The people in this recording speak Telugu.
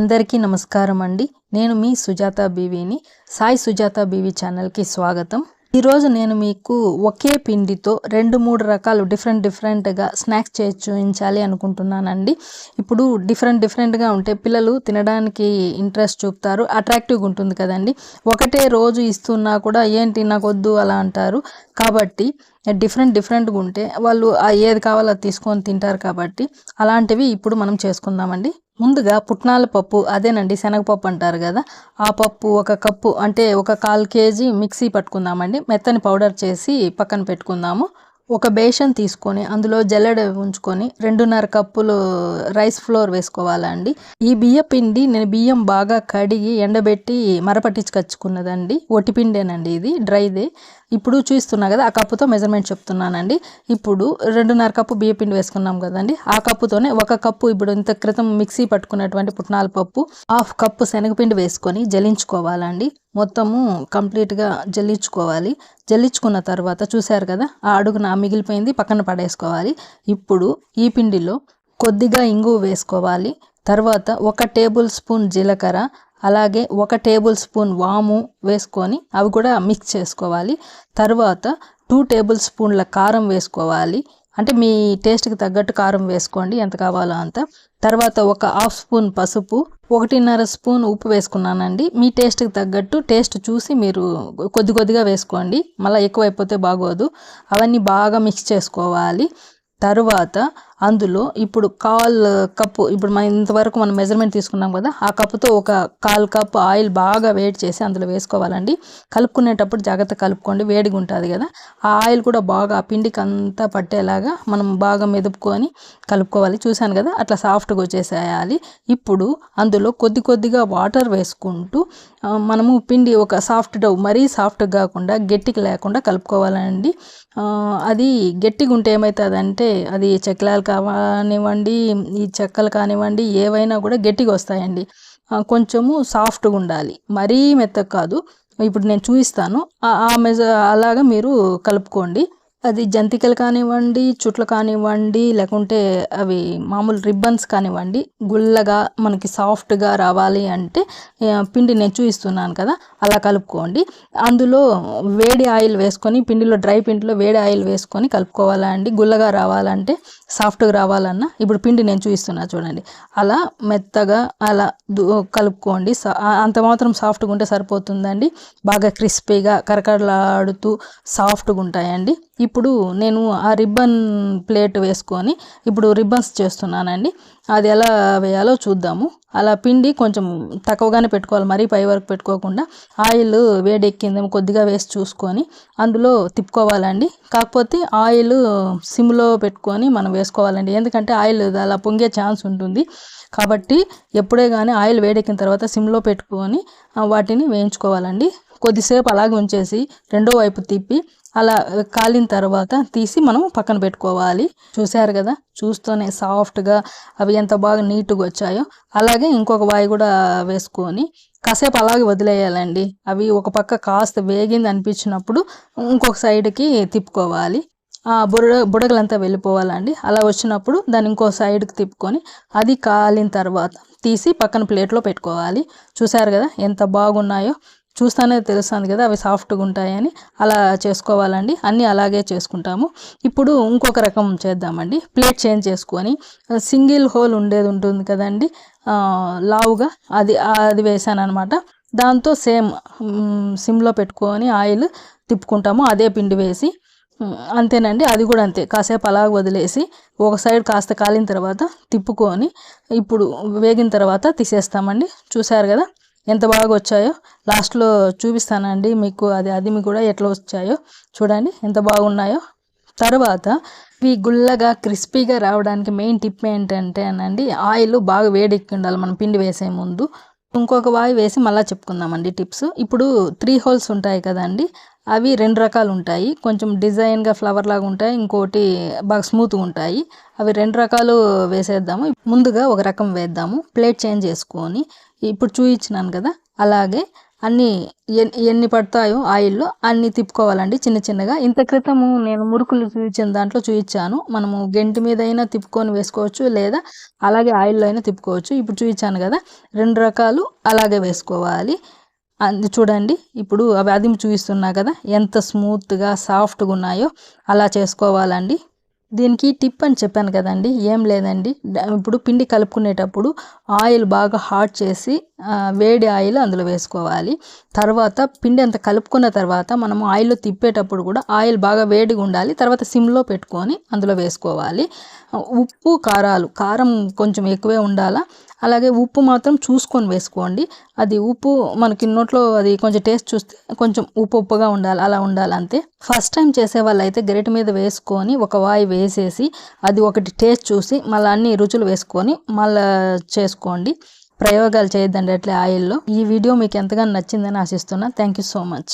అందరికీ నమస్కారం అండి. నేను మీ సుజాత బీవీని. సాయి సుజాత బీవీ ఛానల్కి స్వాగతం. ఈరోజు నేను మీకు ఒకే పిండితో రెండు మూడు రకాలు డిఫరెంట్ డిఫరెంట్గా స్నాక్స్ చేసి చూపించాలి అనుకుంటున్నానండి. ఇప్పుడు డిఫరెంట్ డిఫరెంట్గా ఉంటే పిల్లలు తినడానికి ఇంట్రెస్ట్ చూపుతారు. అట్రాక్టివ్గా ఉంటుంది కదండి. ఒకటే రోజు ఇస్తున్నా కూడా ఏంటి నాకు వద్దు అలా అంటారు. కాబట్టి డిఫరెంట్ డిఫరెంట్గా ఉంటే వాళ్ళు ఏది కావాలో అది తీసుకొని తింటారు కాబట్టి అలాంటివి ఇప్పుడు మనం చేసుకుందామండి. ముందుగా పుట్నాల పప్పు అదేనండి శనగపప్పు అంటారు కదా ఆ పప్పు ఒక కప్పు అంటే ఒక కాల్ కేజీ మిక్సీ పట్టుకుందామండి. మెత్తని పౌడర్ చేసి పక్కన పెట్టుకుందాము. ఒక బేషన్ తీసుకొని అందులో జల్లెడ ఉంచుకొని రెండున్నర కప్పులు రైస్ ఫ్లోర్ వేసుకోవాలండి. ఈ బియ్య పిండి నేను బియ్యం బాగా కడిగి ఎండబెట్టి మరపట్టించుకొచ్చుకున్నదండి ఒట్టి పిండేనండి ఇది డ్రైదే. ఇప్పుడు చూస్తున్నా కదా ఆ కప్పుతో మెజర్మెంట్ చెప్తున్నానండి. ఇప్పుడు రెండున్నర కప్పు బియ్య పిండి వేసుకున్నాం కదండి. ఆ కప్పుతోనే ఒక కప్పు ఇప్పుడు ఇంత క్రితం మిక్సీ పట్టుకున్నటువంటి పుట్నాల పప్పు హాఫ్ కప్పు శనగపిండి వేసుకొని జల్లించుకోవాలండి. మొత్తము కంప్లీట్గా జల్లించుకోవాలి. జల్లించుకున్న తర్వాత చూశారు కదా ఆ అడుగున మిగిలిపోయింది పక్కన పడేసుకోవాలి. ఇప్పుడు ఈ పిండిలో కొద్దిగా ఇంగువ వేసుకోవాలి. తర్వాత ఒక టేబుల్ స్పూన్ జీలకర్ర అలాగే ఒక టేబుల్ స్పూన్ వాము వేసుకొని అవి కూడా మిక్స్ చేసుకోవాలి. తర్వాత టూ టేబుల్ స్పూన్ల కారం వేసుకోవాలి. అంటే మీ టేస్ట్కి తగ్గట్టు కారం వేసుకోండి ఎంత కావాలో అంత. తర్వాత ఒక హాఫ్ స్పూన్ పసుపు ఒకటిన్నర స్పూన్ ఉప్పు వేసుకున్నానండి. మీ టేస్ట్కి తగ్గట్టు టేస్ట్ చూసి మీరు కొద్ది కొద్దిగా వేసుకోండి. మళ్ళీ ఎక్కువైపోతే బాగోదు. అవన్నీ బాగా మిక్స్ చేసుకోవాలి. తరువాత అందులో ఇప్పుడు కాల్ కప్పు ఇప్పుడు మనం ఇంతవరకు మనం మెజర్మెంట్ తీసుకున్నాం కదా ఆ కప్పుతో ఒక కాల్ కప్ ఆయిల్ బాగా వేడి చేసి అందులో వేసుకోవాలండి. కలుపుకునేటప్పుడు జాగ్రత్త కలుపుకోండి వేడిగా ఉంటుంది కదా. ఆ ఆయిల్ కూడా బాగా ఆ పిండికి అంతా పట్టేలాగా మనం బాగా మెదుపుకొని కలుపుకోవాలి. చూశాను కదా అట్లా సాఫ్ట్గా వచ్చేసేయాలి. ఇప్పుడు అందులో కొద్ది కొద్దిగా వాటర్ వేసుకుంటూ మనము పిండి ఒక సాఫ్ట్ డవ్ మరీ సాఫ్ట్ కాకుండా గట్టికి లేకుండా కలుపుకోవాలండి. అది గట్టిగా ఉంటే ఏమవుతుందంటే అది చెక్లాలు కానివ్వండి ఈ చెక్కలు కానివ్వండి ఏవైనా కూడా గట్టిగా వస్తాయండి. కొంచెము సాఫ్ట్గా ఉండాలి. మరీ మెత్తగా కాదు. ఇప్పుడు నేను చూపిస్తాను. ఆ మెజ అలాగా మీరు కలుపుకోండి. అది జంతికలు కానివ్వండి చుట్లు కానివ్వండి లేకుంటే అవి మామూలు రిబ్బన్స్ కానివ్వండి గుల్లగా మనకి సాఫ్ట్గా రావాలి అంటే పిండి నేను చూపిస్తున్నాను కదా అలా కలుపుకోండి. అందులో వేడి ఆయిల్ వేసుకొని పిండిలో డ్రై పిండిలో వేడి ఆయిల్ వేసుకొని కలుపుకోవాలండి గుల్లగా రావాలంటే సాఫ్ట్గా రావాలన్నా ఇప్పుడు పిండి నేను చూపిస్తున్నా చూడండి. అలా మెత్తగా అలా కలుపుకోండి. అంత మాత్రం సాఫ్ట్గా ఉంటే సరిపోతుందండి. బాగా క్రిస్పీగా కరకరలాడుతూ సాఫ్ట్గా ఉంటాయండి. ఇప్పుడు నేను ఆ రిబ్బన్ ప్లేట్ వేసుకొని ఇప్పుడు రిబ్బన్స్ చేస్తున్నానండి. అది ఎలా వేయాలో చూద్దాము. అలా పిండి కొంచెం తక్కువగానే పెట్టుకోవాలి. మరీ పై వరకు పెట్టుకోకుండా ఆయిల్ వేడెక్కిందేమో కొద్దిగా వేసి చూసుకొని అందులో తిప్పుకోవాలండి. కాకపోతే ఆయిల్ సిమ్లో పెట్టుకొని మనం వేసుకోవాలండి. ఎందుకంటే ఆయిల్ అలా పొంగే ఛాన్స్ ఉంటుంది. కాబట్టి ఎప్పుడే కానీ ఆయిల్ వేడెక్కిన తర్వాత సిమ్లో పెట్టుకొని వాటిని వేయించుకోవాలండి. కొద్దిసేపు అలాగే ఉంచేసి రెండో వైపు తిప్పి అలా కాలిన తర్వాత తీసి మనం పక్కన పెట్టుకోవాలి. చూశారు కదా? చూస్తూనే సాఫ్ట్గా అవి ఎంత బాగా నీట్గా వచ్చాయో. అలాగే ఇంకొక వాయి కూడా వేసుకొని కాసేపు అలాగే వదిలేయాలండి. అవి ఒక పక్క కాస్త వేగింది అనిపించినప్పుడు ఇంకొక సైడ్కి తిప్పుకోవాలి. ఆ బుడ బుడగలంతా వెళ్ళిపోవాలండి. అలా వచ్చినప్పుడు దాన్ని ఇంకో సైడ్కి తిప్పుకొని అది కాలిన తర్వాత తీసి పక్కన ప్లేట్లో పెట్టుకోవాలి. చూసారు కదా? ఎంత బాగున్నాయో. చూస్తానే తెలుస్తుంది కదా అవి సాఫ్ట్గా ఉంటాయని అలా చేసుకోవాలండి. అన్నీ అలాగే చేసుకుంటాము. ఇప్పుడు ఇంకొక రకం చేద్దామండి. ప్లేట్ చేంజ్ చేసుకొని సింగిల్ హోల్ ఉండేది ఉంటుంది కదండి లావుగా. అది అది వేసాను అనమాట దాంతో సేమ్ సిమ్లో పెట్టుకొని ఆయిల్ తిప్పుకుంటాము. అదే పిండి వేసి. అంతేనండి అది కూడా అంతే. కాసేపు అలాగ వదిలేసి ఒక సైడ్ కాస్త కాలిన తర్వాత తిప్పుకొని ఇప్పుడు వేగిన తర్వాత తీసేస్తామండి. చూసారు కదా? ఎంత బాగా వచ్చాయో లాస్ట్లో చూపిస్తానండి మీకు. అది అది మీకు కూడా ఎట్లా వచ్చాయో చూడండి ఎంత బాగున్నాయో. తర్వాత ఇవి గుల్లగా క్రిస్పీగా రావడానికి మెయిన్ టిప్ ఏంటంటే అనండి ఆయిల్ బాగా వేడెక్కి ఉండాలి మనం పిండి వేసే ముందు. ఇంకొక వాయి వేసి మళ్ళీ చెప్పుకుందామండి టిప్స్. ఇప్పుడు త్రీ హోల్స్ ఉంటాయి కదండి అవి రెండు రకాలు ఉంటాయి. కొంచెం డిజైన్గా ఫ్లవర్ లాగా ఉంటాయి ఇంకోటి బాగా స్మూత్గా ఉంటాయి. అవి రెండు రకాలు వేసేద్దాము. ముందుగా ఒక రకం వేద్దాము. ప్లేట్ చేంజ్ చేసుకొని ఇప్పుడు చూయించినాను కదా అలాగే అన్ని ఎన్ని పడతాయో ఆయిల్లో అన్ని తిప్పుకోవాలండి చిన్న చిన్నగా. ఇంత క్రితము నేను మురుకులు చూపించిన దాంట్లో చూపించాను మనము గెంటి మీద అయినా తిప్పుకొని వేసుకోవచ్చు లేదా అలాగే ఆయిల్లో అయినా తిప్పుకోవచ్చు. ఇప్పుడు చూపించాను కదా రెండు రకాలు అలాగే వేసుకోవాలి. అది చూడండి ఇప్పుడు అవి అది చూపిస్తున్నా కదా ఎంత స్మూత్గా సాఫ్ట్గా ఉన్నాయో అలా చేసుకోవాలండి. దీనికి టిప్ అని చెప్పాను కదండి ఏం లేదండి. ఇప్పుడు పిండి కలుపుకునేటప్పుడు ఆయిల్ బాగా హాట్ చేసి వేడి ఆయిల్ అందులో వేసుకోవాలి. తర్వాత పిండి అంత కలుపుకున్న తర్వాత మనము ఆయిల్లో తిప్పేటప్పుడు కూడా ఆయిల్ బాగా వేడిగా ఉండాలి. తర్వాత సిమ్లో పెట్టుకొని అందులో వేసుకోవాలి. ఉప్పు కారాలు కారం కొంచెం ఎక్కువే ఉండాలా? అలాగే ఉప్పు మాత్రం చూసుకొని వేసుకోండి. అది ఉప్పు మనకి నోట్లో అది కొంచెం టేస్ట్ చూస్తే కొంచెం ఉప్పు ఉప్పుగా ఉండాలి అలా ఉండాలి అంతే. ఫస్ట్ టైం చేసే వాళ్ళైతే గరిటె మీద వేసుకొని ఒక వాయి వేసేసి అది ఒకటి టేస్ట్ చూసి మళ్ళీ అన్ని రుచులు వేసుకొని మళ్ళీ చేసుకోండి. ప్రయోగాలు చేయొద్దండి అట్లే ఆయిల్లో. ఈ వీడియో మీకు ఎంతగానో నచ్చిందని ఆశిస్తున్నా. Thank you so much